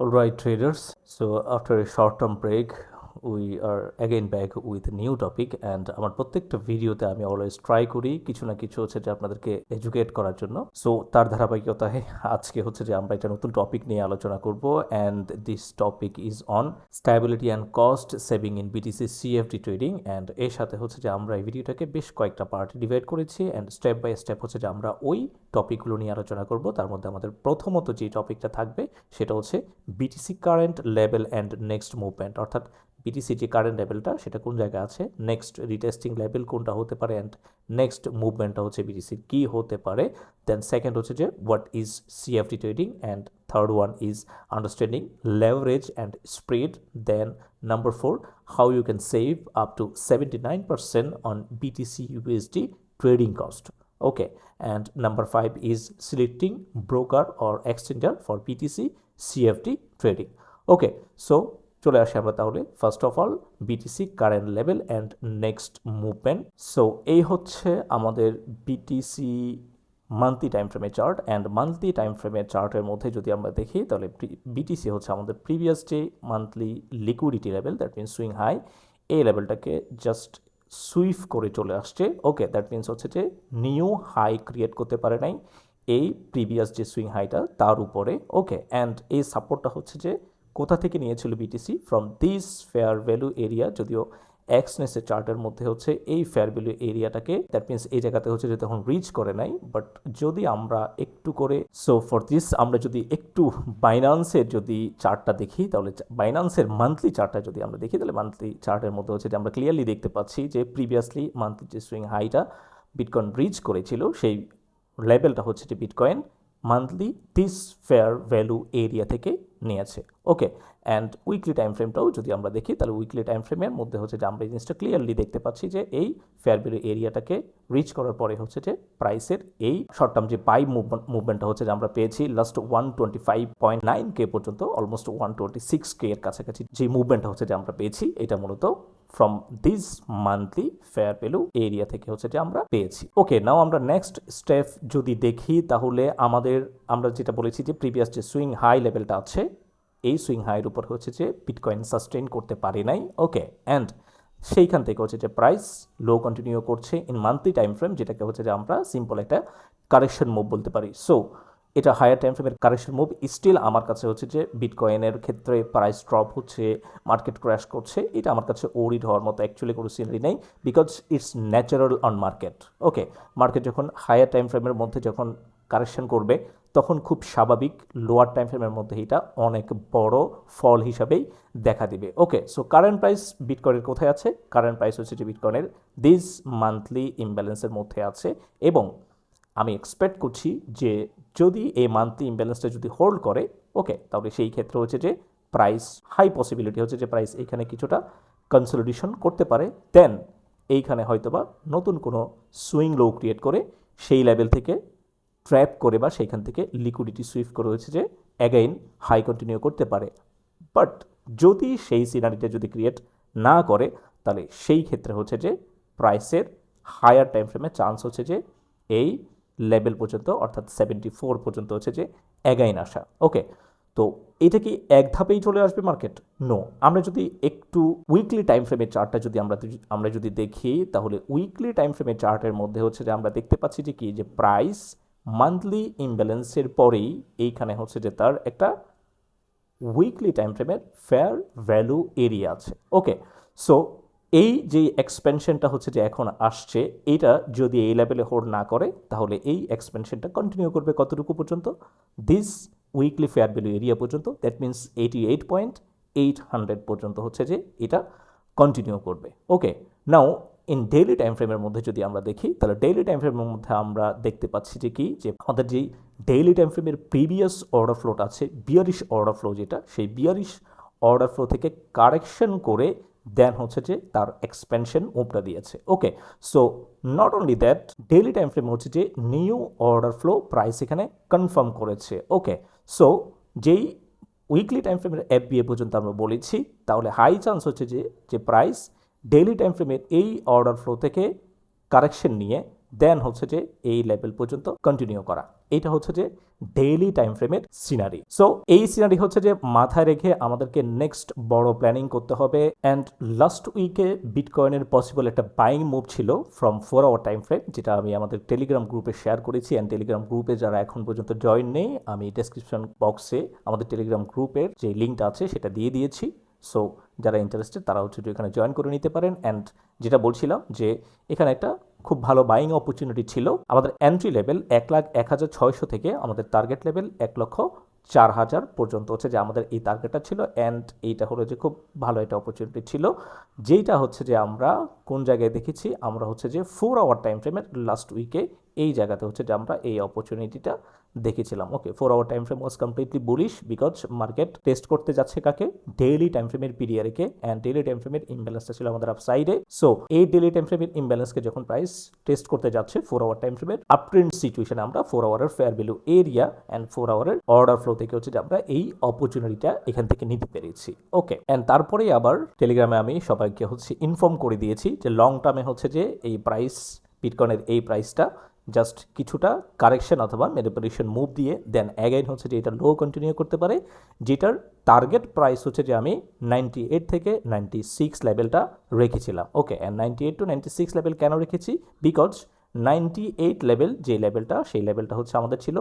Alright, traders. So after a short-term break, we আর again back with new topic and আমার প্রত্যেকটা ভিডিওতে আমি অলওয়েজ ট্রাই করি কিছু না কিছু হচ্ছে যে আপনাদেরকে এডুকেট করার জন্য। সো তার ধারাবাহিকতায় আজকে হচ্ছে যে আমরা একটা নতুন টপিক নিয়ে আলোচনা করব and this topic is on stability and cost saving in BTC CFD trading and এর সাথে হচ্ছে যে আমরা এই ভিডিওটাকে বেশ কয়েকটা পার্টে ডিভাইড করেছি অ্যান্ড স্টেপ বাই স্টেপ হচ্ছে যে আমরা ওই টপিকগুলো নিয়ে আলোচনা করব। তার মধ্যে আমাদের প্রথমত যে টপিকটা থাকবে সেটা হচ্ছে BTC current level and next movement অর্থাৎ বিটিসি যে কারেন্ট লেভেলটা সেটা কোন জায়গায় আছে? নেক্সট রিটেস্টিং লেভেল কোনটা হতে পারে? অ্যান্ড নেক্সট মুভমেন্টটা হচ্ছে বিটিসির কী হতে পারে? দেন সেকেন্ড হচ্ছে যে what is CFT trading and third one is understanding leverage and spread then number four how you can save up to seventy nine percent on BTC USD trading cost. Okay. And number 5 is selecting broker or exchanger for btc cft trading. Okay. So চলে আসি আমরা তাহলে। First of all BTC current level and next movement so এই হচ্ছে আমাদের BTC monthly time ফ্রেমের chart and monthly time ফ্রেমের চার্টের মধ্যে যদি আমরা দেখি, তাহলে বিটিসি হচ্ছে আমাদের previous day monthly liquidity level that means swing high এই লেভেলটাকে জাস্ট সুইফ করে চলে আসছে। ওকে দ্যাট মিনস হচ্ছে যে নিউ হাই ক্রিয়েট করতে পারে নাই, এই প্রিভিয়াস যে সুইং হাইটা তার উপরে। ওকে অ্যান্ড এই সাপোর্টটা হচ্ছে যে কোথা থেকে নিয়েছিল BTC from this fair value area যদিও এক্সনেসের চার্টের মধ্যে হচ্ছে এই ফেয়ার ভ্যালু এরিয়াটাকে দ্যাট মিনস এই জায়গাতে হচ্ছে যে তখন রিচ করে নাই বাট যদি আমরা একটু করে সো ফর দিস আমরা যদি একটু বাইনান্সের যদি চার্টটা দেখি, তাহলে বাইনান্সের মান্থলি চার্টটা যদি আমরা দেখি, তাহলে মান্থলি চার্টের মধ্যে হচ্ছে যে আমরা ক্লিয়ারলি দেখতে পাচ্ছি যে প্রিভিয়াসলি মান্থলি যে সুইং হাইটা বিটকয়েন রিচ করেছিল, সেই লেভেলটা হচ্ছে যে bitcoin monthly this fair value area থেকে নিয়েছে। ওকে অ্যান্ড উইকলি টাইম ফ্রেমটাও যদি আমরা দেখি, তাহলে উইকলি টাইম ফ্রেমের মধ্যে হচ্ছে যে আমরা এই জিনিসটা ক্লিয়ারলি দেখতে পাচ্ছি যে এই ফেয়ার এরিয়াটাকে রিচ করার পরে হচ্ছে যে প্রাইসের এই শর্ট টার্ম যে বাই মুভমেন্টটা হচ্ছে যে আমরা পেয়েছি last one twenty five point nine K পর্যন্ত almost one twenty six K এর কাছাকাছি যে মুভমেন্টটা হচ্ছে যে আমরা পেয়েছি, এটা মূলত from this monthly fair value area থেকে হচ্ছে যে আমরা পেয়েছি। ওকে নাও আমরা নেক্সট স্টেপ যদি দেখি, তাহলে আমাদের, আমরা যেটা বলেছি যে প্রিভিয়াস যে সুইং হাই লেভেলটা আছে, এই সুইং হাইয়ের উপর হচ্ছে যে বিটকয়েন সাস্টেন করতে পারে নাই। ওকে অ্যান্ড সেইখান থেকে হচ্ছে যে প্রাইস লো কন্টিনিউ করছে ইন মান্থলি টাইম ফ্রেম যেটাকে হচ্ছে যে আমরা সিম্পল একটা কারেকশন মুভ বলতে পারি। সো এটা হায়ার টাইম ফ্রেমের কারেকশন মুভ স্টিল আমার কাছে হচ্ছে যে বিটকয়েনের ক্ষেত্রে প্রাইস ড্রপ হচ্ছে মার্কেট ক্র্যাশ করছে, এটা আমার কাছে ওরিড হওয়ার মতো অ্যাকচুয়ালি কোনো সিনারি নেই because it's natural on market okay market যখন হায়ার টাইম ফ্রেমের মধ্যে যখন কারেকশন করবে, তখন খুব স্বাভাবিক লোয়ার টাইম ফ্রেমের মধ্যে এটা অনেক বড় ফল হিসাবেই দেখা দিবে। ওকে সো কারেন্ট প্রাইস বিটকয়েনের কোথায় আছে? কারেন্ট প্রাইস হচ্ছে যে বিটকয়েনের দিস মান্থলি ইমব্যালেন্সের মধ্যে আছে এবং আমি এক্সপেক্ট করছি যে যদি এই মান্থলি ইমব্যালেন্সটা যদি হোল্ড করে ওকে তাহলে সেই ক্ষেত্রে হচ্ছে যে প্রাইস হাই পসিবিলিটি হচ্ছে যে প্রাইস এখানে কিছুটা কনসলিডেশন করতে পারে। দেন এইখানে হয়তোবা নতুন কোনো সুইং লো ক্রিয়েট করে সেই লেভেল থেকে ট্র্যাপ করে বা সেইখান থেকে লিকুইডিটি সুইফট করে হচ্ছে যে অ্যাগেইন হাই কন্টিনিউ করতে পারে। বাট যদি সেই সিনারিটা যদি ক্রিয়েট না করে, তাহলে সেই ক্ষেত্রে হচ্ছে যে প্রাইসের হায়ার টাইম ফ্রেমে চান্স হচ্ছে যে এই লেভেল পর্যন্ত, অর্থাৎ সেভেন্টি ফোর পর্যন্ত হচ্ছে যে অ্যাগাইন আসা। ওকে তো এটা কি এক ধাপেই চলে আসবে মার্কেট নো আমরা যদি একটু উইকলি টাইম ফ্রেমের চার্টটা যদি আমরা আমরা যদি দেখি, তাহলে উইকলি টাইম ফ্রেমের চার্টের মধ্যে হচ্ছে যে আমরা দেখতে পাচ্ছি যে কি? যে প্রাইস মান্থলি ইমব্যালেন্সের পরেই এইখানে হচ্ছে যে তার একটা উইকলি টাইম ফ্রেমের ফেয়ার ভ্যালু এরিয়া আছে। ওকে সো এই যে এক্সপেনশনটা হচ্ছে যে এখন আসছে, এটা যদি এই লেভেলে হোল্ড না করে, তাহলে এই এক্সপেনশনটা কন্টিনিউ করবে কতটুকু পর্যন্ত? This weekly fair value area পর্যন্ত that means eighty eight point eight hundred পর্যন্ত হচ্ছে যে এটা কন্টিনিউ করবে। Okay now in daily time ফ্রেমের মধ্যে যদি আমরা দেখি, তাহলে ডেইলি টাইম ফ্রেমের মধ্যে আমরা দেখতে পাচ্ছি যে কি? যে আমাদের যেই ডেইলি টাইম ফ্রেমের প্রিভিয়াস অর্ডার ফ্লোটা আছে বিয়ারিশ অর্ডার ফ্লো যেটা, সেই বিয়ারিশ অর্ডার ফ্লো থেকে কারেকশন করে দেন হচ্ছে যে তার এক্সপেনশন মুভটা দিয়েছে। Okay so not only that daily time frame হচ্ছে যে নিউ অর্ডার ফ্লো প্রাইস এখানে কনফার্ম করেছে। ওকে সো যেই উইকলি টাইম ফ্রেমের এফ বিএ পর্যন্ত আমরা বলেছি, তাহলে হাই চান্স হচ্ছে যে যে প্রাইস ডেইলি টাইম ফ্রেমের এই অর্ডার ফ্লো থেকে কারেকশন নিয়ে দেন হচ্ছে যে এই লেভেল পর্যন্ত কন্টিনিউ করা। এটা হচ্ছে যে ডেইলি টাইম ফ্রেমের সিনারি সো এই সিনারি হচ্ছে যে মাথায় রেখে আমাদেরকে নেক্সট বড় প্ল্যানিং করতে হবে অ্যান্ড লাস্ট উইকে বিটকয়েনের পসিবল একটা বাইং মুভ ছিল from four hour time frame যেটা আমি আমাদের টেলিগ্রাম গ্রুপে শেয়ার করেছি অ্যান্ড টেলিগ্রাম গ্রুপে যারা এখন পর্যন্ত জয়েন নেই, আমি ডেসক্রিপশন বক্সে আমাদের টেলিগ্রাম গ্রুপের যে লিঙ্কটা আছে সেটা দিয়ে দিয়েছি। সো যারা ইন্টারেস্টেড তারা হচ্ছে এখানে জয়েন করে নিতে পারেন অ্যান্ড যেটা বলছিলাম যে এখানে একটা খুব ভালো বাইং অপরচুনিটি ছিল। আমাদের এন্ট্রি লেভেল এক লাখ এক হাজার ছয়শো থেকে আমাদের টার্গেট লেভেল এক লক্ষ চার হাজার পর্যন্ত হচ্ছে যে আমাদের এই টার্গেটটা ছিল। অ্যান্ড এইটা হলো যে খুব ভালো একটা অপরচুনিটি ছিল। যেইটা হচ্ছে যে আমরা কোন জায়গায় দেখেছি, আমরা হচ্ছে যে ফোর আওয়ার টাইম ফ্রেমের লাস্ট উইকে এই জায়গাতে হচ্ছে যে আমরা এই অপরচুনিটিটা দেখেছিলাম। Okay four hour time frame was completely bullish because market test করতে যাচ্ছে কাকে? ডেইলি টাইম ফ্রেমের পিরিয়ডকে অ্যান্ড ডেইলি টাইম ফ্রেমের ইমব্যালেন্সটা ছিল আমাদের আপসাইডে সো এই ডেইলি টাইম ফ্রেমের ইমব্যালেন্সকে যখন প্রাইস টেস্ট করতে যাচ্ছে ফোর আওয়ার টাইম ফ্রেমের আপট্রেন্ড সিচুয়েশনে আমরা four আওয়ারের fair value area and four আওয়ারের order flow থেকে হচ্ছে যে আমরা এই অপরচুনিটিটা এখান থেকে নিতে পেরেছি। ওকে অ্যান্ড তারপরেই আবার টেলিগ্রামে আমি সবাইকে হচ্ছে ইনফর্ম করে দিয়েছি যে লং টার্মে হচ্ছে যে এই প্রাইস বিটকয়েনের এই প্রাইসটা জাস্ট কিছুটা কারেকশন অথবা ম্যানিপুলেশন মুভ দিয়ে, দেন অ্যাগাইন হচ্ছে যে এটা লো কন্টিনিউ করতে পারে, যেটার টার্গেট প্রাইস হচ্ছে যে আমি নাইনটি এইট থেকে নাইনটি সিক্স লেভেলটা রেখেছিলাম। Okay and ninety eight to ninety six level কেন রেখেছি? বিকজ নাইনটি এইট লেভেল, যে লেভেলটা, সেই লেভেলটা হচ্ছে আমাদের ছিল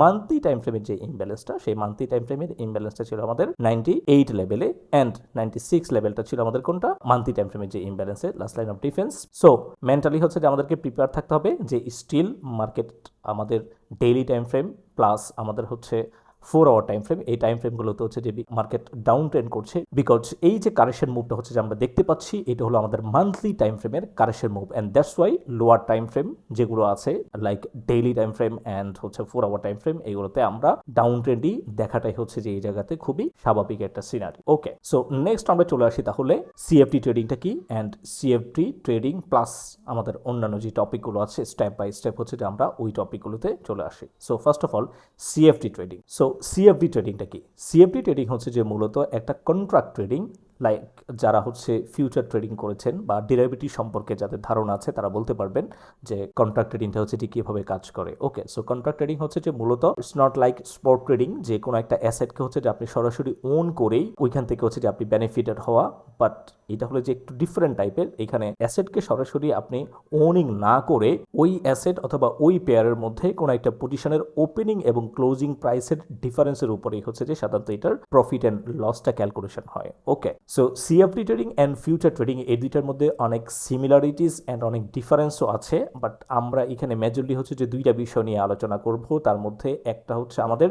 মান্থলি টাইম ফ্রেমের যে ইমব্যালেন্সটা সেই মান্থলি টাইম ফ্রেমের ইমব্যালেন্সটা ছিল আমাদের নাইনটি এইট লেভেলে অ্যান্ড নাইনটি সিক্স লেভেলটা ছিল আমাদের কোনটা? মান্থলি টাইম ফ্রেমের যে ইমব্যালেন্সের last line of defence so mentally হচ্ছে যে আমাদেরকে প্রিপেয়ার থাকতে হবে যে স্টিল মার্কেট আমাদের ডেইলি টাইম ফ্রেম প্লাস আমাদের হচ্ছে ফোর আওয়ার টাইম ফ্রেম এই টাইম ফ্রেমগুলোতে হচ্ছে যে মার্কেট ডাউন ট্রেন্ড করছে বিকজ এই যে কারেকশন মুভটা হচ্ছে যে আমরা দেখতে পাচ্ছি, এটা হলো আমাদের মান্থলি টাইম ফ্রেমের correction move and that's why lower time frame যেগুলো আছে like daily time frame and হচ্ছে ফোর আওয়ার টাইম ফ্রেম এগুলোতে আমরা ডাউন ট্রেন্ডই দেখাটাই হচ্ছে যে এই জায়গাতে খুবই স্বাভাবিক একটা সিনারি ওকে সো নেক্সট আমরা চলে আসি তাহলে সিএফটি ট্রেডিংটা কি অ্যান্ড সিএফটি ট্রেডিং প্লাস আমাদের অন্যান্য যে টপিকগুলো আছে স্টেপ বাই স্টেপ হচ্ছে যে আমরা ওই টপিকগুলোতে চলে আসি। So first of all CFT trading so CFD ট্রেডিংটা কি? সিএফডি ট্রেডিং হচ্ছে যে মূলত একটা কন্ট্রাক্ট ট্রেডিং লাইক যারা হচ্ছে ফিউচার ট্রেডিং করেছেন বা ডেরিভেটিভ সম্পর্কে যাদের ধারণা আছে, তারা বলতে পারবেন যে কন্ট্রাক্ট ট্রেডিংটা হচ্ছে যে কীভাবে কাজ করে। ওকে সো কন্ট্রাক্ট ট্রেডিং হচ্ছে যে মূলত it's not like spot trading যে কোনো একটা অ্যাসেটকে হচ্ছে যে আপনি সরাসরি ওন করেই ওইখান থেকে হচ্ছে যে আপনি বেনিফিটেড হওয়া বাট এটা হলো যে একটু ডিফারেন্ট টাইপের এখানে অ্যাসেটকে সরাসরি আপনি ওনিং না করে ওই অ্যাসেট অথবা ওই পেয়ারের মধ্যে কোনো একটা পজিশনের ওপেনিং এবং ক্লোজিং প্রাইসের ডিফারেন্সের উপরেই হচ্ছে যে সাধারণত এটার প্রফিট অ্যান্ড লসটা ক্যালকুলেশন হয়। Okay so CFD trading and future trading এই দুইটার মধ্যে অনেক সিমিলারিটিস অ্যান্ড অনেক ডিফারেন্সও আছে বাট আমরা এখানে মেজরলি হচ্ছে যে দুইটা বিষয় নিয়ে আলোচনা করব। তার মধ্যে একটা হচ্ছে আমাদের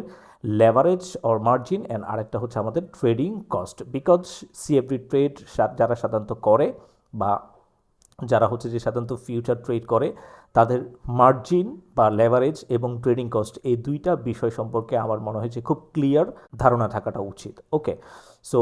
লেভারেজ অর মার্জিন অ্যান্ড আরেকটা হচ্ছে আমাদের trading cost because CFD trade যারা সাধারণত করে বা যারা হচ্ছে যে সাধারণত ফিউচার ট্রেড করে, তাদের মার্জিন বা লেভারেজ এবং ট্রেডিং কস্ট এই দুইটা বিষয় সম্পর্কে আমার মনে হয় যে খুব ক্লিয়ার ধারণা থাকাটা উচিত। ওকে সো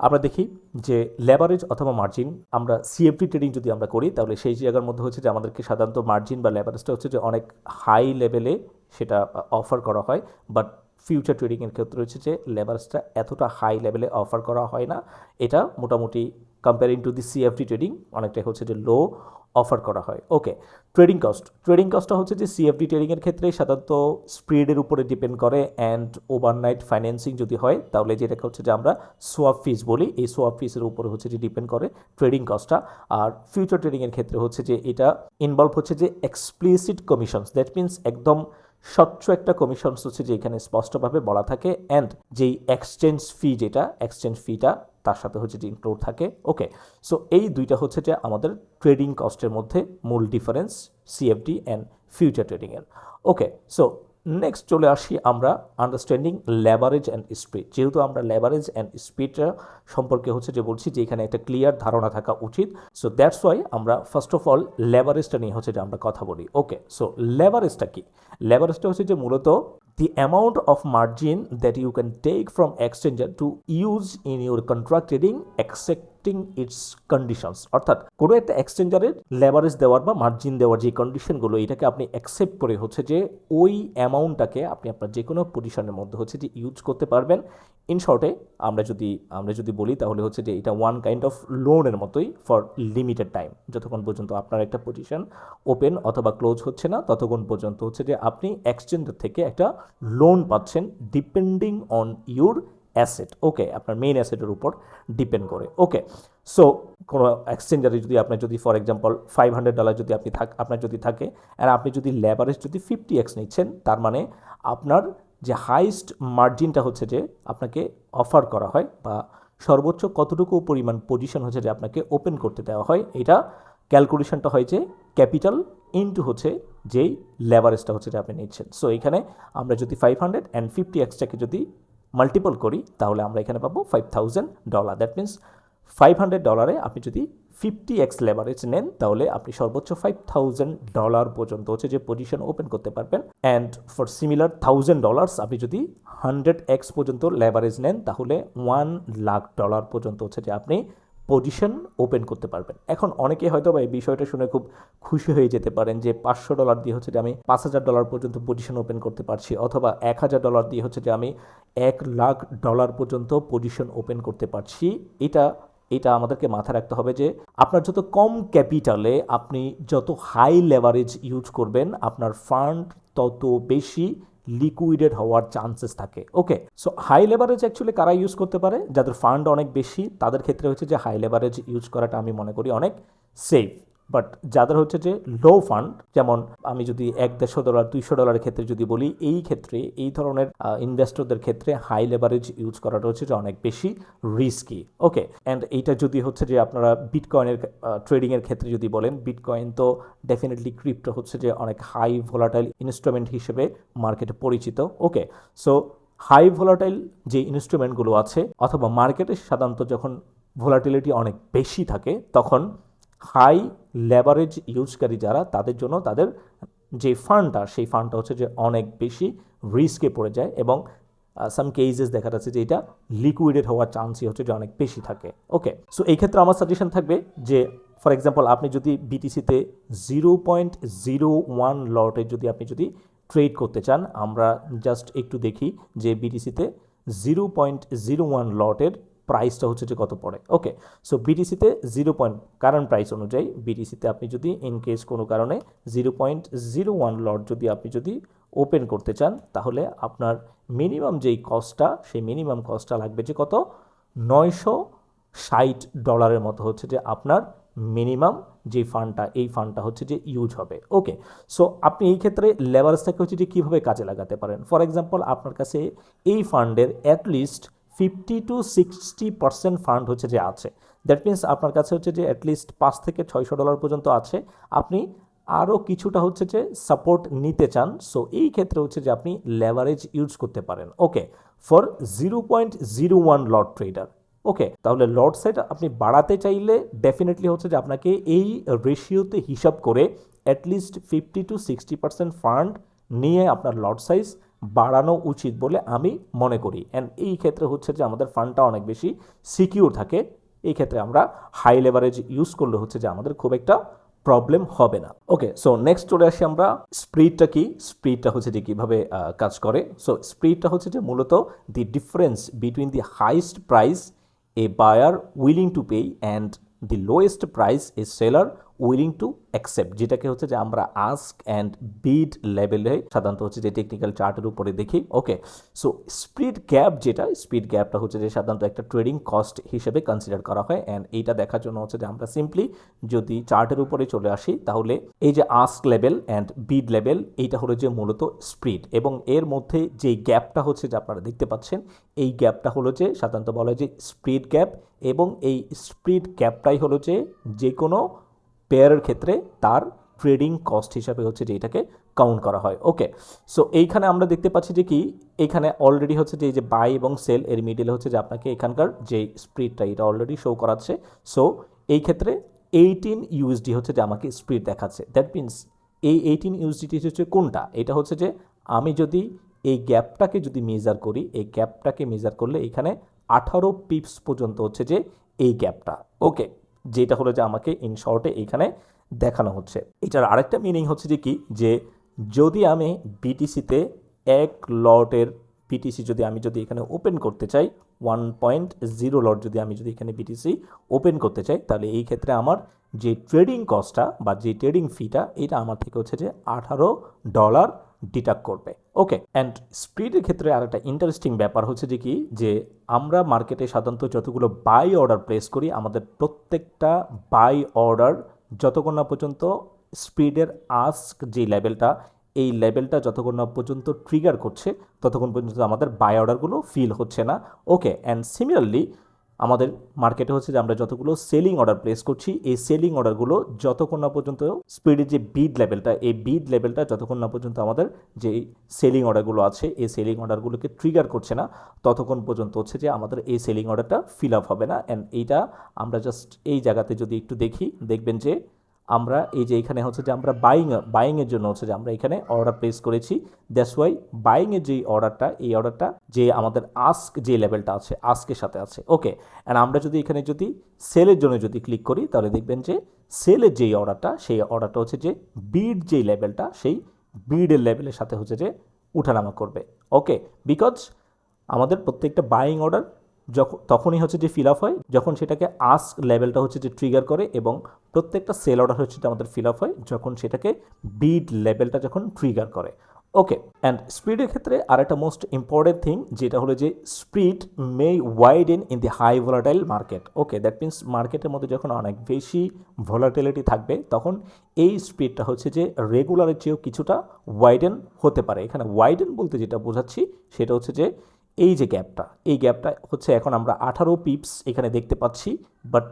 আমরা দেখি যে লেভারেজ অথবা মার্জিন আমরা সিএফটি ট্রেডিং যদি আমরা করি, তাহলে সেই জায়গার মধ্যে হচ্ছে যে আমাদেরকে সাধারণত মার্জিন বা লেভারেজটা হচ্ছে যে অনেক হাই লেভেলে সেটা অফার করা হয় বাট ফিউচার ট্রেডিংয়ের ক্ষেত্রে হচ্ছে যে লেভারেজটা এতটা হাই লেভেলে অফার করা হয় না। এটা মোটামুটি comparing to the CFD trading অনেকটাই হচ্ছে যে লো অফার করা হয়। ওকে ট্রেডিং কস্ট ট্রেডিং কস্টটা হচ্ছে যে সিএফডি ট্রেডিংয়ের ক্ষেত্রে সাধারণত স্প্রিডের উপরে ডিপেন্ড করে অ্যান্ড ওভারনাইট ফাইন্যান্সিং যদি হয়, তাহলে যেটাকে হচ্ছে যে আমরা সোয়াপ ফিস বলি, এই সোয়াপ ফিসের উপরে হচ্ছে যে ডিপেন্ড করে ট্রেডিং কস্টটা আর ফিউচার ট্রেডিংয়ের ক্ষেত্রে হচ্ছে যে এটা ইনভলভ হচ্ছে যে এক্সপ্লিসিট কমিশনস দ্যাট মিনস একদম স্বচ্ছ একটা কমিশন হচ্ছে যে এখানে স্পষ্টভাবে বলা থাকে অ্যান্ড যেই এক্সচেঞ্জ ফি যেটা এক্সচেঞ্জ ফিটা তার সাথে হচ্ছে যে ইনক্লুড থাকে। ওকে সো এই দুইটা হচ্ছে যে আমাদের ট্রেডিং কস্টের মধ্যে মূল ডিফারেন্স সিএফডি অ্যান্ড ফিউচার ট্রেডিংয়ের ওকে সো নেক্সট চলে আসি আমরা আন্ডারস্ট্যান্ডিং ল্যাবারেজ অ্যান্ড স্পিড যেহেতু আমরা ল্যাবারেজ অ্যান্ড স্পিডটা সম্পর্কে হচ্ছে যে বলছি যে এখানে একটা ক্লিয়ার ধারণা থাকা উচিত। সো দ্যাটস ওয়াই আমরা ফার্স্ট অফ অল ল্যাবারেজটা নিয়ে হচ্ছে যে আমরা কথা বলি। ওকে সো ল্যাবারেজটা কি? ল্যাবারেজটা হচ্ছে যে মূলত the amount of margin that you can take from exchanger to use in your contract trading, accepting its conditions. অর্থাৎ, কোনো একটা এক্সচেঞ্জারের লেভারেজ দেওয়ার বা মার্জিন দেওয়ার যে কন্ডিশনগুলো এটাকে আপনি অ্যাকসেপ্ট করে হচ্ছে যে ওই অ্যামাউন্টটাকে আপনি আপনার যে কোনো পজিশনের মধ্যে হচ্ছে যে ইউজ করতে পারবেন ইন শর্টে আমরা যদি আমরা যদি বলি তাহলে হচ্ছে যে এটা ওয়ান কাইন্ড অফ লোনের মতোই ফর লিমিটেড টাইম যতক্ষণ পর্যন্ত আপনার একটা পজিশন ওপেন অথবা ক্লোজ হচ্ছে না, ততক্ষণ পর্যন্ত হচ্ছে যে আপনি এক্সচেঞ্জের থেকে একটা লোন পাচ্ছেন depending on your asset okay আপনার মেইন অ্যাসেটের উপর ডিপেন্ড করে। ওকে সো কোনো এক্সচেঞ্জারে যদি আপনার যদি for example five hundred dollar যদি আপনি থাক, আপনার যদি থাকে আর আপনি যদি লেবারেজ যদি ফিফটি এক্স নিচ্ছেন, তার মানে আপনার যে হাইস্ট মার্জিনটা হচ্ছে যে আপনাকে অফার করা হয় বা সর্বোচ্চ কতটুকু পরিমাণ পজিশন হচ্ছে যে আপনাকে ওপেন করতে দেওয়া হয়, এটা ক্যালকুলেশনটা হয় যে ক্যাপিটাল ইনটু হচ্ছে যেই লেভারেজটা হচ্ছে যে আপনি নিচ্ছেন। সো এখানে আমরা যদি ফাইভ হান্ড্রেড অ্যান্ড ফিফটি এক্সটাকে যদি মাল্টিপল করি, তাহলে আমরা এখানে পাবো five thousand dollar that means five hundred ডলারে আপনি যদি ফিফটি এক্স লেভারেজ নেন, তাহলে আপনি সর্বোচ্চ ফাইভ থাউজেন্ড ডলার পর্যন্ত হচ্ছে যে পজিশন ওপেন করতে পারবেন। And for similar thousand dollars আপনি যদি হান্ড্রেড এক্স পর্যন্ত লেভারেজ নেন, তাহলে ওয়ান লাখ ডলার পর্যন্ত হচ্ছে যে আপনি পজিশন ওপেন করতে পারবেন। এখন অনেকে হয়তো বা এই বিষয়টা শুনে খুব খুশি হয়ে যেতে পারেন যে পাঁচশো ডলার দিয়ে হচ্ছে যে আমি পাঁচ হাজার ডলার পর্যন্ত পজিশন ওপেন করতে পারছি, অথবা এক হাজার ডলার দিয়ে হচ্ছে যে আমি এক লাখ ডলার পর্যন্ত পজিশন ওপেন করতে পারছি। এটা এটা আমাদেরকে মাথায় রাখতে হবে যে আপনার যত কম ক্যাপিটালে আপনি যত হাই লেভারেজ ইউজ করবেন, আপনার ফান্ড তত বেশি লিকুইডেড হওয়ার চান্সেস থাকে। Okay? So high leverage actually কারা ইউজ করতে পারে? যাদের ফান্ড অনেক বেশি, তাদের ক্ষেত্রে হচ্ছে যে হাই লেভারেজ ইউজ করাটা আমি মনে করি অনেক সেফ। বাট যাদের হচ্ছে যে লো ফান্ড যেমন আমি যদি এক দেড়শো ডলার দুইশো ডলারের ক্ষেত্রে যদি বলি, এই ক্ষেত্রে, এই ধরনের ইনভেস্টরদের ক্ষেত্রে হাই লেভারেজ ইউজ করাটা হচ্ছে যে অনেক বেশি রিস্কি ওকে অ্যান্ড এইটা যদি হচ্ছে যে আপনারা বিটকয়েনের ট্রেডিংয়ের ক্ষেত্রে যদি বলেন বিটকয়েন তো ডেফিনেটলি ক্রিপ্টো হচ্ছে যে অনেক হাই ভোলাটাইল ইনস্ট্রুমেন্ট হিসেবে মার্কেটে পরিচিত ওকে সো হাই ভোলাটাইল যে ইনস্ট্রুমেন্টগুলো আছে, অথবা মার্কেটে সাধারণত যখন ভোলাটিলিটি অনেক বেশি থাকে, তখন হাই লেভারেজ ইউজকারী যারা, তাদের জন্য তাদের যে ফান্ডটা, সেই ফান্ডটা হচ্ছে যে অনেক বেশি রিস্কে পড়ে যায় এবং সাম কেসেস দেখা যাচ্ছে যে এটা লিকুইডেড হওয়ার চান্সই হচ্ছে যে অনেক বেশি থাকে। ওকে সো এই ক্ষেত্রে আমার সাজেশন থাকবে যে ফর এক্সাম্পল আপনি যদি বিটিসিতে জিরো পয়েন্ট জিরো ওয়ান লটে যদি আপনি যদি ট্রেড করতে চান, আমরা জাস্ট একটু দেখি যে বিটিসিতে জিরো পয়েন্ট জিরো ওয়ান লটের প্রাইসটা হচ্ছে যে কত পড়ে। ওকে সো বিটিসিতে জিরো পয়েন্ট কারেন্ট প্রাইস অনুযায়ী বিটিসিতে আপনি যদি ইন কেস কোনো কারণে zero point zero one lot যদি আপনি যদি ওপেন করতে চান, তাহলে আপনার মিনিমাম যেই কস্টটা সেই মিনিমাম কস্টটা লাগবে যে কত? নয়শো ষাট ডলারের মতো হচ্ছে যে আপনার মিনিমাম যে ফান্ডটা এই ফান্ডটা হচ্ছে যে ইউজ হবে। ওকে সো আপনি এই ক্ষেত্রে লেভারেজটাকে হচ্ছে যে কীভাবে কাজে লাগাতে পারেন? ফর এক্সাম্পল আপনার কাছে এই ফান্ডের at least fifty to sixty percent fund হচ্ছে যে আছে। দ্যাট মিন্স আপনার কাছে হচ্ছে যে অ্যাটলিস্ট পাঁচ থেকে ছয়শো ডলার পর্যন্ত আছে। আপনি আরও কিছুটা হচ্ছে যে সাপোর্ট নিতে চান। সো এই ক্ষেত্রে হচ্ছে যে আপনি লেভারেজ ইউজ করতে পারেন। Okay for zero point zero one lot trader okay তাহলে লট সাইড আপনি বাড়াতে চাইলে ডেফিনেটলি হচ্ছে যে আপনাকে এই রেশিওতে হিসাব করে at least fifty to sixty percent fund নিয়ে আপনার লট সাইজ বাড়ানো উচিত বলে আমি মনে করি। অ্যান্ড এই ক্ষেত্রে হচ্ছে যে আমাদের ফান্ডটা অনেক বেশি সিকিউর থাকে। এই ক্ষেত্রে আমরা হাই লেভারেজ ইউজ করলে হচ্ছে যে আমাদের খুব একটা প্রবলেম হবে না। ওকে সো নেক্সট চলে আসি আমরা স্প্রিডটা কি? স্প্রিডটা হচ্ছে যে কীভাবে কাজ করে। সো স্প্রিডটা হচ্ছে যে মূলত the difference between the highest price a buyer willing to pay and the lowest price a seller willing to accept যেটাকে হচ্ছে যে আমরা আস্ক অ্যান্ড বিড লেভেলে সাধারণত হচ্ছে যে টেকনিক্যাল চার্টের উপরে দেখি ওকে সো স্পিড গ্যাপ যেটা স্পিড গ্যাপটা হচ্ছে যে সাধারণত একটা ট্রেডিং কস্ট হিসেবে কনসিডার করা হয় অ্যান্ড এইটা দেখার জন্য হচ্ছে যে আমরা সিম্পলি যদি চার্টের উপরে চলে আসি, তাহলে এই যে ask level and bid level এইটা হলো যে মূলত স্পিড এবং এর মধ্যে যে গ্যাপটা হচ্ছে যে আপনারা দেখতে পাচ্ছেন, এই গ্যাপটা হলো যে সাধারণত বলা হয় যে স্পিড গ্যাপ এবং এই স্পিড গ্যাপটাই হলো যে যে কোনো পেয়ারের ক্ষেত্রে তার ট্রেডিং কস্ট হিসাবে হচ্ছে যে এটাকে কাউন্ট করা হয়। ওকে সো এইখানে আমরা দেখতে পাচ্ছি যে কি, এখানে অলরেডি হচ্ছে যে এই যে বাই এবং সেল এর মিডিলে হচ্ছে যে আপনাকে এখানকার যে স্প্রিডটা এটা অলরেডি শো করাচ্ছে। সো এই ক্ষেত্রে এইটিন ইউএসডি হচ্ছে যে আমাকে স্প্রিড দেখাচ্ছে। দ্যাট মিনস এই এইটিন ইউএসডিটি হচ্ছে কোনটা? এটা হচ্ছে যে আমি যদি এই গ্যাপটাকে যদি মেজার করি, এই গ্যাপটাকে মেজার করলে এখানে আঠারো পিপস পর্যন্ত হচ্ছে যে এই গ্যাপটা ওকে যেটা হলো যে আমাকে ইন শর্টে এইখানে দেখানো হচ্ছে। এটার আরেকটা মিনিং হচ্ছে যে কি? যে যদি আমি বিটিসিতে এক লটের বিটিসি যদি আমি যদি এখানে ওপেন করতে চাই ওয়ান পয়েন্ট জিরো লট যদি আমি যদি এখানে বিটিসি ওপেন করতে চাই, তাহলে এই ক্ষেত্রে আমার যে ট্রেডিং কস্টটা বা যে ট্রেডিং ফিটা এটা আমার থেকে হচ্ছে যে আঠারো ডলার ডিটাক্ট করবে। ওকে অ্যান্ড স্পিডের ক্ষেত্রে আর একটা ইন্টারেস্টিং ব্যাপার হচ্ছে যে কি, যে আমরা মার্কেটে সাধারণত যতগুলো বাই অর্ডার প্লেস করি, আমাদের প্রত্যেকটা বাই অর্ডার যতক্ষণ না পর্যন্ত স্পিডের আস্ক যে লেভেলটা এই লেভেলটা যতক্ষণ না পর্যন্ত ট্রিগার করছে, ততক্ষণ পর্যন্ত আমাদের বাই অর্ডারগুলো ফিল হচ্ছে না। ওকে অ্যান্ড সিমিলারলি আমাদের মার্কেটে হচ্ছে যে আমরা যতগুলো সেলিং অর্ডার প্লেস করছি, এই সেলিং অর্ডারগুলো যতক্ষণ না পর্যন্ত স্পিডের যে বিড লেভেলটা এই বিড লেভেলটা যতক্ষণ না পর্যন্ত আমাদের যে সেলিং অর্ডারগুলো আছে, এই সেলিং অর্ডারগুলোকে ট্রিগার করছে না, ততক্ষণ পর্যন্ত হচ্ছে যে আমাদের এই সেলিং অর্ডারটা ফিল আপ হবে না। অ্যান্ড এইটা আমরা জাস্ট এই জায়গাতে যদি একটু দেখি, দেখবেন যে আমরা এই যে এখানে হচ্ছে যে আমরা বাইং বাইংয়ের জন্য হচ্ছে যে আমরা এখানে অর্ডার প্লেস করেছি। দ্যাটস ওয়াই বাইংয়ের যে অর্ডারটা এই অর্ডারটা যে আমাদের আস্ক যে লেভেলটা আছে আস্কের সাথে আছে। ওকে অ্যান্ড আমরা যদি এখানে যদি সেলের জন্য যদি ক্লিক করি, তাহলে দেখবেন যে সেলের যেই অর্ডারটা সেই অর্ডারটা হচ্ছে যে বিড যেই লেভেলটা সেই বিডের লেভেলের সাথে হচ্ছে যে উঠানামা করবে। ওকে বিকজ আমাদের প্রত্যেকটা বাইং অর্ডার যখন তখনই হচ্ছে যে ফিল আপ হয়, যখন সেটাকে আস্ক লেভেলটা হচ্ছে যে ট্রিগার করে এবং প্রত্যেকটা সেল অর্ডার হচ্ছে যে আমাদের ফিল আপ হয়, যখন সেটাকে বিড লেভেলটা যখন ট্রিগার করে। ওকে অ্যান্ড স্পিডের ক্ষেত্রে আর একটা মোস্ট ইম্পর্টেন্ট থিং যেটা হলো যে spread may widen in the high volatile market okay that means মার্কেটের মধ্যে যখন অনেক বেশি ভোলাটিলিটি থাকবে, তখন এই স্পিডটা হচ্ছে যে রেগুলারের চেয়েও কিছুটা ওয়াইডেন হতে পারে। এখানে ওয়াইডেন বলতে যেটা বোঝাচ্ছি, সেটা হচ্ছে যে এই যে গ্যাপটা, এই গ্যাপটা হচ্ছে এখন আমরা আঠারো পিপস এখানে দেখতে পাচ্ছি but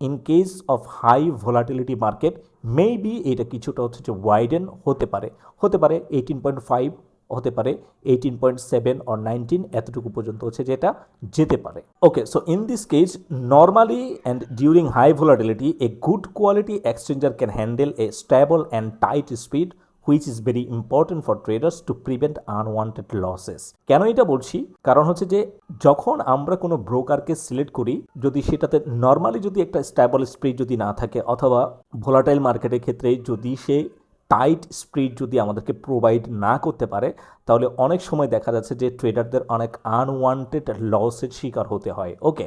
in case of high volatility market maybe এটা কিছুটা হচ্ছে যে ওয়াইডেন হতে পারে হতে পারে এইটিন পয়েন্ট ফাইভ হতে পারে eighteen point seven or nineteen এতটুকু পর্যন্ত হচ্ছে যেটা যেতে পারে। Okay so in this case normally and during high volatility a good quality exchanger can handle a stable and tight spread which is very important for traders to prevent unwanted losses কেন এটা বলছি? কারণ হচ্ছে যে যখন আমরা কোনো ব্রোকারকে select করি, যদি সেটাতে নর্মালি যদি একটা স্ট্যাবল স্প্রিড যদি না থাকে অথবা ভোলাটাইল মার্কেটের ক্ষেত্রে যদি সে টাইট স্প্রিড যদি আমাদেরকে প্রোভাইড না করতে পারে, তাহলে অনেক সময় দেখা যাচ্ছে যে ট্রেডারদের অনেক আনওয়ান্টেড লসের শিকার হতে হয়। ওকে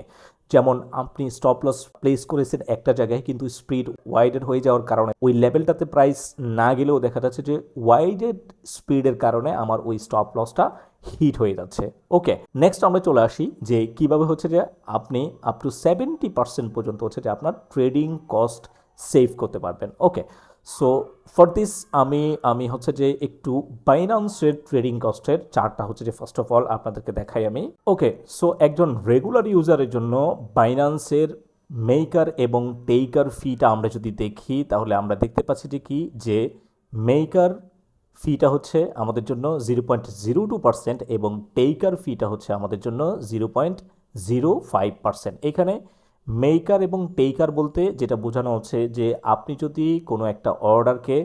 যেমন আপনি স্টপ লস প্লেস করেছেন একটা জায়গায়, কিন্তু স্পিড ওয়াইডেড হয়ে যাওয়ার কারণে, ওই লেভেলটাতে প্রাইস না গেলেও দেখা যাচ্ছে যে ওয়াইডেড স্পিডের কারণে আমার ওই স্টপ লসটা হিট হয়ে যাচ্ছে। ওকে নেক্সট আমরা চলে আসি যে কীভাবে হচ্ছে যে আপনি আপ টু সেভেন্টি পার্সেন্ট পর্যন্ত হচ্ছে যে আপনার ট্রেডিং কস্ট সেভ করতে পারবেন। ওকে সো ফর দিস আমি আমি হচ্ছে যে একটু বাইনান্সের ট্রেডিং কস্টের চার্টটা হচ্ছে যে ফার্স্ট অফ অল আপনাদেরকে দেখাই আমি। ওকে সো একজন রেগুলার ইউজারের জন্য বাইনান্সের মেকার এবং টেইকার ফিটা আমরা যদি দেখি, তাহলে আমরা দেখতে পাচ্ছি যে কি? যে মেকার ফিটা হচ্ছে আমাদের জন্য zero point zero two percent এবং টেইকার ফিটা হচ্ছে আমাদের জন্য zero point zero five percent এখানে মেকার এবং টেইকার বলতে যেটা বোঝানো হচ্ছে যে আপনি যদি কোনো একটা অর্ডারকে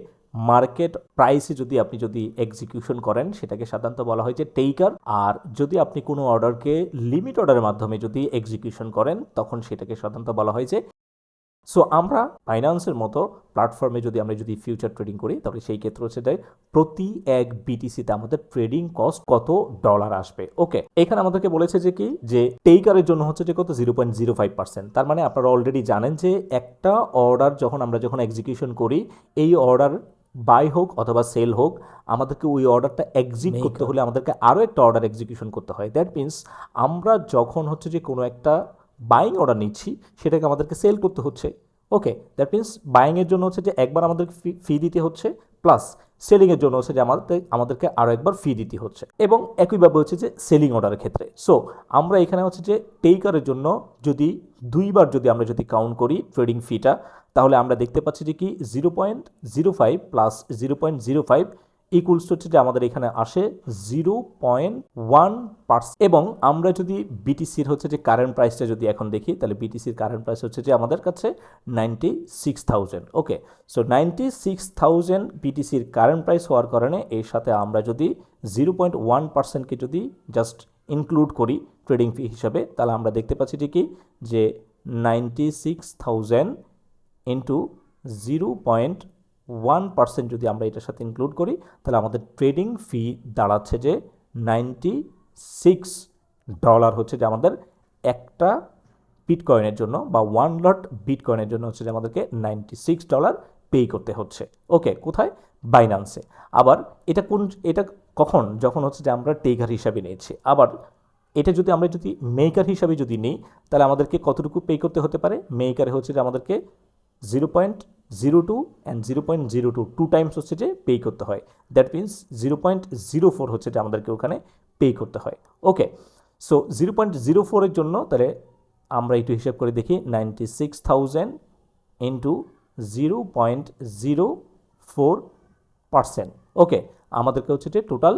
মার্কেট প্রাইসে যদি আপনি যদি এক্সিকিউশন করেন, সেটাকে সাধারণত বলা হয় যে টেইকার আর যদি আপনি কোনো অর্ডারকে লিমিট অর্ডারের মাধ্যমে যদি এক্সিকিউশন করেন, তখন সেটাকে সাধারণত বলা হয় যে সো আমরা ফাইন্যান্সের মতো প্ল্যাটফর্মে যদি আমরা যদি ফিউচার ট্রেডিং করি তাহলে সেই ক্ষেত্রে হচ্ছে যে প্রতি এক বিটিসিতে আমাদের ট্রেডিং কস্ট কত ডলার আসবে? ওকে এখানে আমাদেরকে বলেছে যে কি? যে টেইকারের জন্য হচ্ছে যে কত? Zero point zero five percent তার মানে আপনারা অলরেডি জানেন যে একটা অর্ডার যখন আমরা যখন এক্সিকিউশন করি এই অর্ডার বাই হোক অথবা সেল হোক আমাদেরকে ওই অর্ডারটা এক্সিট করতে হলে আমাদেরকে আরও একটা অর্ডার এক্সিকিউশন করতে হয়। দ্যাট মিন্স আমরা যখন হচ্ছে যে কোনো একটা বাইং অর্ডার নিচ্ছি, সেটাকে আমাদেরকে সেল করতে হচ্ছে। ওকে দ্যাট মিন্স বাইংয়ের জন্য হচ্ছে যে একবার আমাদের ফি দিতে হচ্ছে প্লাস সেলিংয়ের জন্য হচ্ছে যে আমাদের, আমাদেরকে আরও একবার ফি দিতে হচ্ছে। এবং একইভাবে হচ্ছে যে সেলিং অর্ডারের ক্ষেত্রে। সো আমরা এখানে হচ্ছে যে টেইকারের জন্য যদি দুইবার যদি আমরা যদি কাউন্ট করি ট্রেডিং ফিটা তাহলে আমরা দেখতে পাচ্ছি যে কি zero point zero five plus zero point zero five equals হচ্ছে আমাদের এখানে আসে জিরো পয়েন্ট ওয়ান পার্সেন্ট এবং আমরা যদি বিটিসির হচ্ছে যে কারেন্ট প্রাইসটা যদি এখন দেখি, তাহলে বিটিসির কারেন্ট প্রাইস হচ্ছে যে আমাদের কাছে ninety six thousand okay so ninety six thousand বিটিসির current price হওয়ার কারণে এর সাথে আমরা যদি জিরো পয়েন্ট ওয়ান পার্সেন্টকে যদি জাস্ট ইনক্লুড করি ট্রেডিং ফি হিসাবে, তাহলে আমরা দেখতে পাচ্ছি যে কি, যে ninety six thousand into zero point one percent যদি আমরা এটার সাথে ইনক্লুড করি, তাহলে আমাদের ট্রেডিং ফি দাঁড়াচ্ছে যে নাইনটি সিক্স ডলার হচ্ছে যে আমাদের একটা বিটকয়েনের জন্য বা ওয়ান লট বিটকয়েনের জন্য হচ্ছে যে আমাদেরকে নাইনটি সিক্স ডলার পে করতে হচ্ছে। ওকে কোথায়? বাইনান্সে আবার এটা কোন, এটা কখন? যখন হচ্ছে যে আমরা টেকার হিসাবে নিয়েছি। আবার এটা যদি আমরা যদি মেকার হিসাবে যদি নিই, তাহলে আমাদেরকে কতটুকু পে করতে হতে পারে? মেকারে হচ্ছে যে আমাদেরকে zero point zero two and zero point zero two two times হচ্ছে যে পে করতে হয়। That means zero point zero four হচ্ছে যে আমাদেরকে ওখানে পে করতে হয়। Okay so zero point zero ফোরের জন্য তাহলে আমরা একটু হিসাব করে দেখি ninety six thousand into zero point zero four percent okay আমাদেরকে হচ্ছে যে টোটাল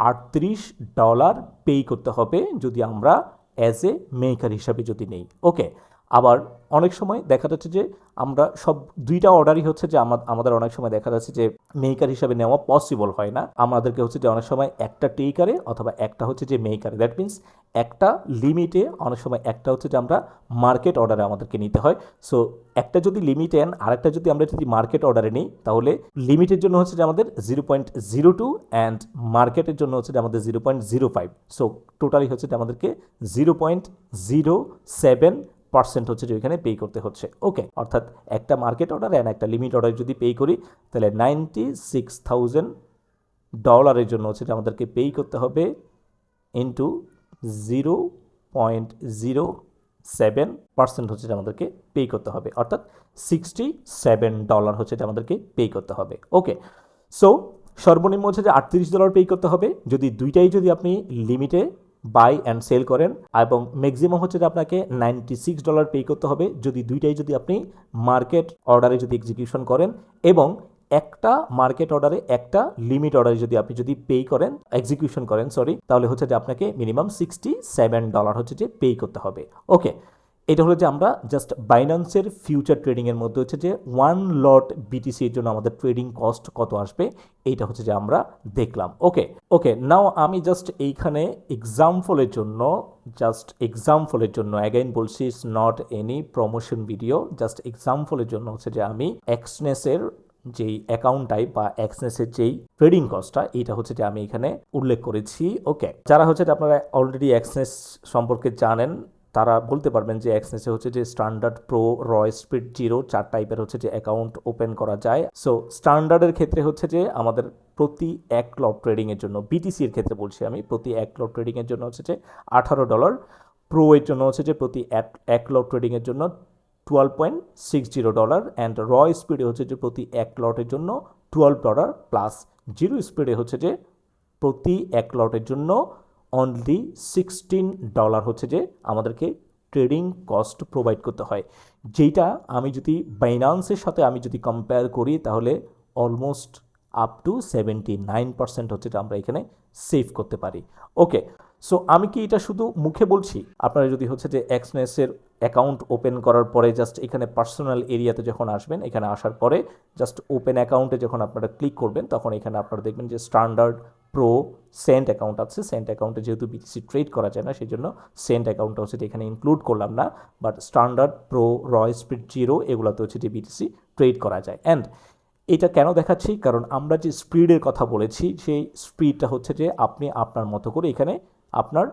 আটত্রিশ ডলার পে করতে হবে যদি আমরা অ্যাজ এ মেকার হিসাবে যদি নেই। ওকে আবার অনেক সময় দেখা যাচ্ছে যে আমরা সব দুইটা অর্ডারই হচ্ছে যে আমা- আমাদের অনেক সময় দেখা যাচ্ছে যে মেকার হিসাবে নেওয়া পসিবল হয় না। আমাদেরকে হচ্ছে যে অনেক সময় একটা টেকারে অথবা একটা হচ্ছে যে মেকারে দ্যাট মিন্স একটা লিমিটে অনেক সময় একটা হচ্ছে যে আমরা মার্কেট অর্ডারে আমাদেরকে নিতে হয়। সো একটা যদি লিমিটে আন আরেকটা যদি আমরা যদি মার্কেট অর্ডারে নিই, তাহলে লিমিটের জন্য হচ্ছে যে আমাদের zero point zero two and মার্কেটের জন্য হচ্ছে যে আমাদের zero point zero five so totally হচ্ছে যে আমাদেরকে zero point zero seven percent হচ্ছে যে ওইখানে পে করতে হচ্ছে। ওকে অর্থাৎ একটা মার্কেট অর্ডার অ্যান্ড একটা লিমিট অর্ডার যদি পে করি, তাহলে নাইনটি সিক্স থাউজেন্ড ডলারের জন্য হচ্ছে আমাদেরকে পে করতে হবে into zero point zero seven percent হচ্ছে আমাদেরকে পে করতে হবে। অর্থাৎ সিক্সটি সেভেন ডলার হচ্ছে আমাদেরকে পে করতে হবে। ওকে সো সর্বনিম্ন হচ্ছে যে আটত্রিশ ডলার পে করতে হবে। যদি দুইটাই যদি আপনি লিমিটে বাই অ্যান্ড সেল করেন এবং ম্যাক্সিমাম হচ্ছে যে আপনাকে নাইনটি সিক্স ডলার পে করতে হবে যদি দুইটাই যদি আপনি মার্কেট অর্ডারে যদি এক্সিকিউশন করেন এবং একটা মার্কেট অর্ডারে একটা লিমিট অর্ডারে যদি আপনি যদি পে করেন এক্সিকিউশন করেন সরি তাহলে হচ্ছে যে আপনাকে মিনিমাম সিক্সটি সেভেন ডলার হচ্ছে যে পে করতে হবে। ওকে এটা হলো যে আমরা জাস্ট বাইন্যান্সের ফিউচার ট্রেডিংয়ের মধ্যে হচ্ছে যে ওয়ান লট বিটিসি এর জন্য আমাদের ট্রেডিং কস্ট কত আসবে? এইটা হচ্ছে যে আমরা দেখলাম। ওকে ওকে নাও আমি জাস্ট এইখানে এক্সাম্পলের জন্য জাস্ট এক্সাম্পলের জন্য অ্যাগেন বলছি it's not any promotion video just এক্সাম্পলের জন্য হচ্ছে যে আমি এক্সনেসের যেই অ্যাকাউন্ট টাইপ বা এক্সনেসের যেই ট্রেডিং কস্টটা এটা হচ্ছে যে আমি এখানে উল্লেখ করেছি। ওকে যারা হচ্ছে আপনারা অলরেডি এক্সনেস সম্পর্কে জানেন তারা বলতে পারবেন যে এক্সনেসে হচ্ছে যে standard pro raw spread zero চার টাইপের হচ্ছে যে অ্যাকাউন্ট ওপেন করা যায়। সো স্ট্যান্ডার্ডের ক্ষেত্রে হচ্ছে যে আমাদের প্রতি এক লট ট্রেডিংয়ের জন্য বিটিসি এর ক্ষেত্রে বলছি আমি, প্রতি এক লট ট্রেডিংয়ের জন্য হচ্ছে যে আঠারো ডলার প্রো এর জন্য হচ্ছে যে প্রতি এক এক লট ট্রেডিংয়ের জন্য twelve point six zero dollar and raw স্পিডে হচ্ছে যে প্রতি এক লটের জন্য টুয়েলভ ডলার প্লাস জিরো স্পিডে হচ্ছে যে প্রতি এক লটের জন্য অনলি সিক্সটিন ডলার হচ্ছে যে আমাদেরকে ট্রেডিং কস্ট প্রোভাইড করতে হয়। যেটা আমি যদি বাইনান্সের সাথে আমি যদি কম্পেয়ার করি, তাহলে almost up to seventy nine percent হচ্ছে আমরা এখানে সেভ করতে পারি। ওকে সো আমি কি এটা শুধু মুখে বলছি? আপনারা যদি হচ্ছে যে এক্সনেসের অ্যাকাউন্ট ওপেন করার পরে জাস্ট এখানে পার্সোনাল এরিয়াতে যখন আসবেন, এখানে আসার পরে জাস্ট ওপেন অ্যাকাউন্টে যখন আপনারা ক্লিক করবেন, তখন এখানে আপনারা দেখবেন যে স্ট্যান্ডার্ড প্রো সেন্ট অ্যাকাউন্ট আছে। সেন্ট অ্যাকাউন্টে যেহেতু বিটিসি ট্রেড করা যায় না সেই জন্য সেন্ট অ্যাকাউন্টটা হচ্ছে এখানে ইনক্লুড করলাম না। But standard pro raw spread zero এগুলোতে হচ্ছে যে বিটিসি ট্রেড করা যায়। অ্যান্ড এটা কেন দেখাচ্ছি? কারণ আমরা যে স্পিডের কথা বলেছি, সেই স্পিডটা হচ্ছে যে আপনি আপনার মতো করে এখানে আপনার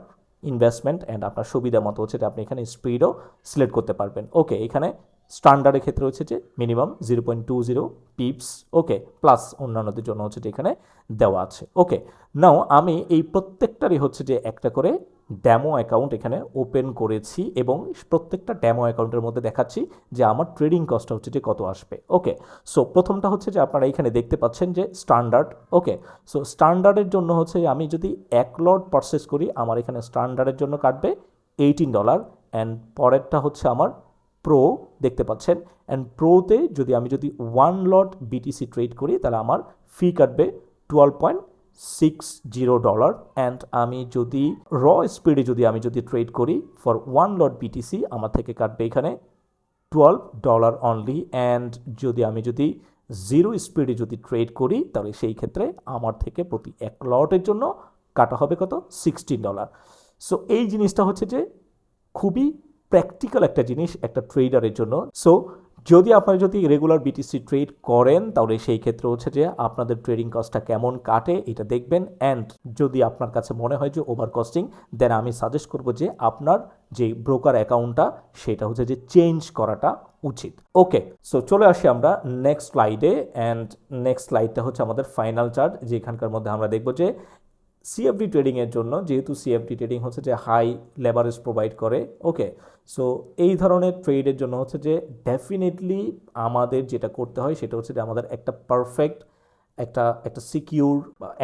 ইনভেস্টমেন্ট অ্যান্ড আপনার সুবিধা মতো হচ্ছে যে আপনি এখানে স্পিডও সিলেক্ট করতে পারবেন। ওকে এখানে স্ট্যান্ডার্ডের ক্ষেত্রে হচ্ছে যে minimum zero point two zero pips okay plus অন্যান্যদের জন্য হচ্ছে যে এখানে দেওয়া আছে ওকে নাও আমি এই প্রত্যেকটারই হচ্ছে যে একটা করে ড্যামো অ্যাকাউন্ট এখানে ওপেন করেছি এবং প্রত্যেকটা ড্যামো অ্যাকাউন্টের মধ্যে দেখাচ্ছি যে আমার ট্রেডিং কস্টটা হচ্ছে যে কত আসবে ওকে সো প্রথমটা হচ্ছে যে আপনারা এখানে দেখতে পাচ্ছেন যে স্ট্যান্ডার্ড ওকে সো স্ট্যান্ডার্ডের জন্য হচ্ছে আমি যদি এক লট পারচেস করি, আমার এখানে স্ট্যান্ডার্ডের জন্য কাটবে এইটিন ডলার অ্যান্ড পরেরটা হচ্ছে আমার প্রো দেখতে পাচ্ছেন অ্যান্ড প্রোতে যদি আমি যদি ওয়ান লট বিটিসি ট্রেড করি, তাহলে আমার ফি কাটবে twelve point six zero dollar and আমি যদি র স্পিডে যদি আমি যদি ট্রেড করি ফর ওয়ান লট বিটিসি আমার থেকে কাটবে এখানে টুয়েলভ ডলার অনলি অ্যান্ড যদি আমি যদি জিরো স্পিডে যদি ট্রেড করি, তাহলে সেই ক্ষেত্রে আমার থেকে প্রতি এক লটের জন্য কাটা হবে কত? সিক্সটিন ডলার সো এই জিনিসটা হচ্ছে যে খুবই প্র্যাকটিক্যাল একটা জিনিস, একটা ট্রেডারের জন্য। সো যদি আপনারা যদি রেগুলার বিটিসি ট্রেড করেন, তাহলে সেই ক্ষেত্রে হচ্ছে যে আপনাদের ট্রেডিং কস্টটা কেমন কাটে, এটা দেখবেন। অ্যান্ড যদি আপনার কাছে মনে হয় যে ওভার কস্টিং দেন আমি সাজেস্ট করব যে আপনার যে ব্রোকার অ্যাকাউন্টটা সেটা হচ্ছে যে চেঞ্জ করাটা উচিত। ওকে সো চলে আসি আমরা নেক্সট স্লাইডে অ্যান্ড নেক্সট স্লাইডটা হচ্ছে আমাদের ফাইনাল চার্ট যেখানকার মধ্যে আমরা দেখব যে সিএফডি ট্রেডিংয়ের জন্য যেহেতু সিএফডি ট্রেডিং হচ্ছে যে হাই লেভারেজ প্রোভাইড করে ওকে সো এই ধরনের ট্রেডের জন্য হচ্ছে যে ডেফিনেটলি আমাদের যেটা করতে হয় সেটা হচ্ছে যে আমাদের একটা পারফেক্ট একটা একটা সিকিউর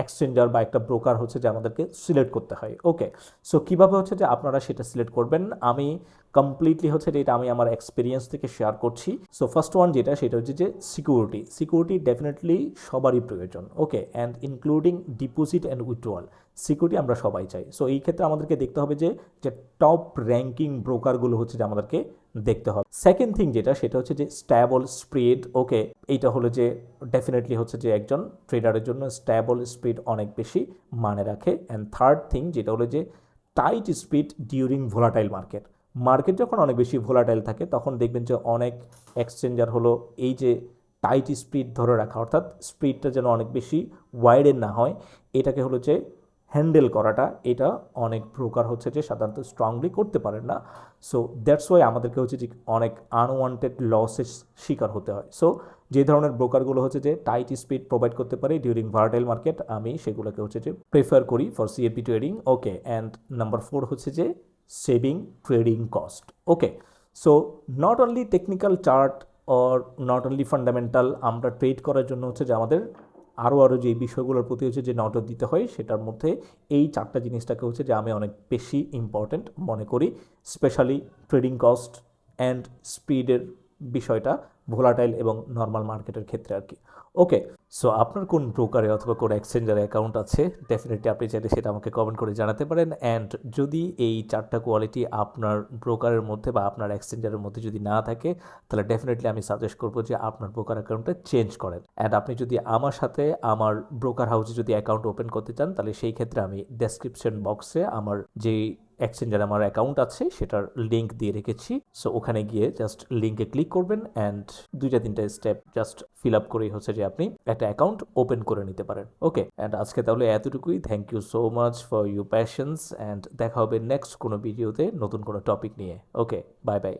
এক্সচেঞ্জার বা একটা ব্রোকার হচ্ছে যে আমাদেরকে সিলেক্ট করতে হয়। ওকে সো কীভাবে হচ্ছে যে আপনারা সেটা সিলেক্ট করবেন? আমি কমপ্লিটলি হচ্ছে যে এটা আমি আমার এক্সপিরিয়েন্স থেকে শেয়ার করছি। সো ফার্স্ট ওয়ান যেটা, সেটা হচ্ছে যে সিকিউরিটি সিকিউরিটি ডেফিনেটলি সবারই প্রয়োজন। Okay and including deposit and withdrawal security আমরা সবাই চাই। সো এই ক্ষেত্রে আমাদেরকে দেখতে হবে যে যে টপ র্যাঙ্কিং ব্রোকারগুলো হচ্ছে যে আমাদেরকে দেখতে হবে। সেকেন্ড থিং যেটা, সেটা হচ্ছে যে স্ট্যাবল স্প্রিড ওকে এইটা হলো যে ডেফিনেটলি হচ্ছে যে একজন ট্রেডারের জন্য স্ট্যাবল স্পিড অনেক বেশি মানে রাখে। অ্যান্ড থার্ড থিং যেটা হলো যে tight spread during volatile market market যখন অনেক বেশি ভোলাটাইল থাকে, তখন দেখবেন যে অনেক এক্সচেঞ্জার হলো এই যে টাইট স্পিড ধরে রাখা, অর্থাৎ স্পিডটা যেন অনেক বেশি ওয়াইডের না হয়, এটাকে হলো যে হ্যান্ডেল করাটা এটা অনেক ব্রোকার হচ্ছে যে সাধারণত স্ট্রংলি করতে পারেন না। সো দ্যাটস ওয়াই আমাদেরকে হচ্ছে যে অনেক আনওয়ান্টেড লসের শিকার হতে হয়। সো যে ধরনের ব্রোকারগুলো হচ্ছে যে টাইট স্পিড প্রোভাইড করতে পারে ডিউরিং ভার্টাইল মার্কেট আমি সেগুলোকে হচ্ছে যে প্রেফার করি for CAP trading okay and number four হচ্ছে যে saving trading cost okay so not only technical chart or not only fundamental আমরা ট্রেড করার জন্য হচ্ছে যে আমাদের আরও আরও যে বিষয়গুলোর প্রতি হচ্ছে যে নজর দিতে হয়, সেটার মধ্যে এই চারটা জিনিসটাকে হচ্ছে যে আমি অনেক বেশি ইম্পর্ট্যান্ট মনে করি স্পেশালি ট্রেডিং কস্ট অ্যান্ড স্পিডের বিষয়টা ভোলাটাইল এবং নর্মাল মার্কেটের ক্ষেত্রে আর কি। ওকে সো আপনার কোন ব্রোকারে অথবা কোন এক্সচেঞ্জারে অ্যাকাউন্ট আছে? ডেফিনেটলি আপনি চাইলে সেটা আমাকে কমেন্ট করে জানাতে পারেন। অ্যান্ড যদি এই চারটা কোয়ালিটি আপনার ব্রোকারের মধ্যে বা আপনার এক্সচেঞ্জারের মধ্যে যদি না থাকে, তাহলে ডেফিনেটলি আমি সাজেস্ট করব যে আপনার ব্রোকার অ্যাকাউন্টটা চেঞ্জ করেন। অ্যান্ড আপনি যদি আমার সাথে আমার ব্রোকার হাউসে যদি অ্যাকাউন্ট ওপেন করতে চান, তাহলে সেই ক্ষেত্রে আমি ডেসক্রিপশন বক্সে আমার যেই এক্সচেঞ্জার আমার অ্যাকাউন্ট আছে, সেটার লিঙ্ক দিয়ে রেখেছি। সো ওখানে গিয়ে জাস্ট লিঙ্কে ক্লিক করবেন অ্যান্ড দুইটা, তিনটা স্টেপ জাস্ট ফিল আপ করেই হচ্ছে যে আপনি একটা অ্যাকাউন্ট ওপেন করে নিতে পারেন। ওকে অ্যান্ড আজকে তাহলে এতটুকুই। Thank you so much for you patience and দেখা হবে নেক্সট কোনো ভিডিওতে নতুন কোনো টপিক নিয়ে। Okay bye bye